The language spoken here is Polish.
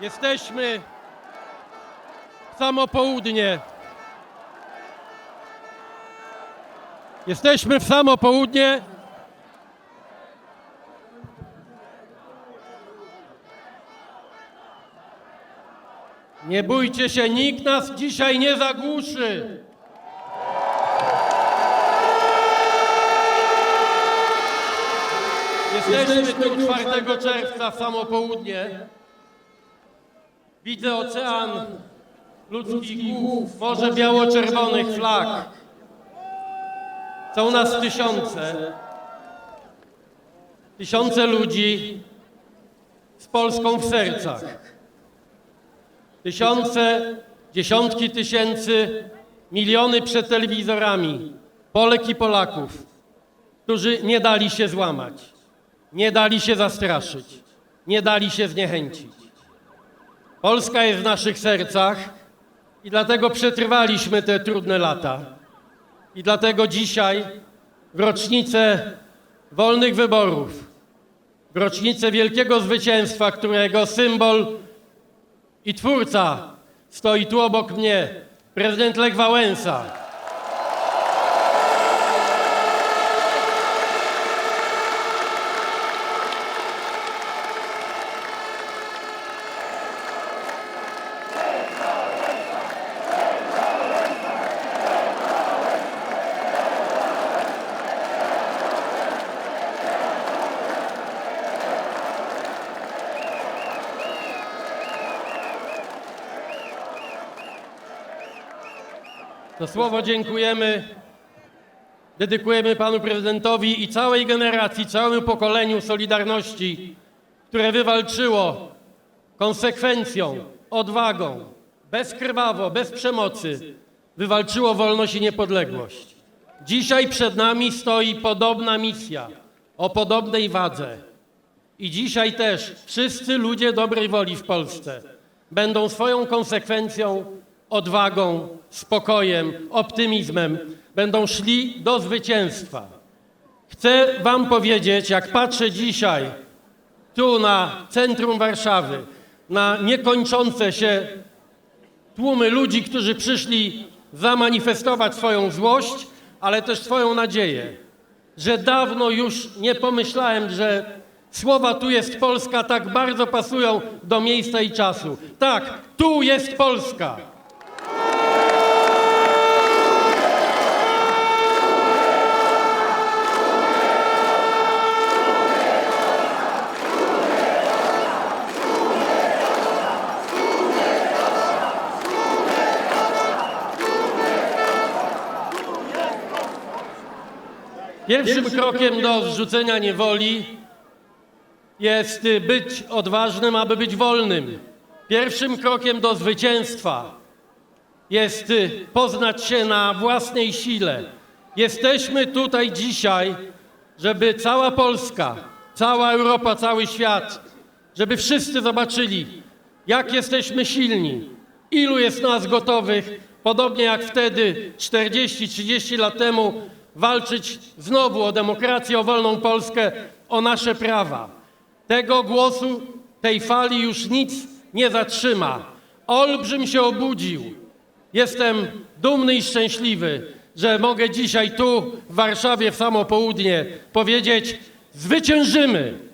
Jesteśmy w samo południe. Jesteśmy w samo południe. Nie bójcie się, nikt nas dzisiaj nie zagłuszy. Jesteśmy tu 4 czerwca w samo południe. Widzę ocean ludzkich głów, morze biało-czerwonych flag. Są nas tysiące. Tysiące ludzi z Polską w sercach. Tysiące, dziesiątki tysięcy, miliony przed telewizorami. Polek i Polaków, którzy nie dali się złamać, nie dali się zastraszyć, nie dali się zniechęcić. Polska jest w naszych sercach i dlatego przetrwaliśmy te trudne lata. I dlatego dzisiaj, w rocznicę wolnych wyborów, w rocznicę wielkiego zwycięstwa, którego symbol i twórca stoi tu obok mnie, prezydent Lech Wałęsa. To słowo dziękujemy, dedykujemy panu prezydentowi i całej generacji, całemu pokoleniu Solidarności, które wywalczyło konsekwencją, odwagą, bezkrwawo, bez przemocy, wywalczyło wolność i niepodległość. Dzisiaj przed nami stoi podobna misja, o podobnej wadze. I dzisiaj też wszyscy ludzie dobrej woli w Polsce będą swoją konsekwencją, odwagą, spokojem, optymizmem, będą szli do zwycięstwa. Chcę Wam powiedzieć, jak patrzę dzisiaj tu na centrum Warszawy, na niekończące się tłumy ludzi, którzy przyszli zamanifestować swoją złość, ale też swoją nadzieję, że dawno już nie pomyślałem, że słowa tu jest Polska tak bardzo pasują do miejsca i czasu. Tak, tu jest Polska. Pierwszym krokiem do zrzucenia niewoli jest być odważnym, aby być wolnym. Pierwszym krokiem do zwycięstwa jest poznać się na własnej sile. Jesteśmy tutaj dzisiaj, żeby cała Polska, cała Europa, cały świat, żeby wszyscy zobaczyli, jak jesteśmy silni, ilu jest nas gotowych, podobnie jak wtedy 40-30 lat temu, walczyć znowu o demokrację, o wolną Polskę, o nasze prawa. Tego głosu, tej fali już nic nie zatrzyma. Olbrzym się obudził. Jestem dumny i szczęśliwy, że mogę dzisiaj tu w Warszawie w samo południe powiedzieć: zwyciężymy!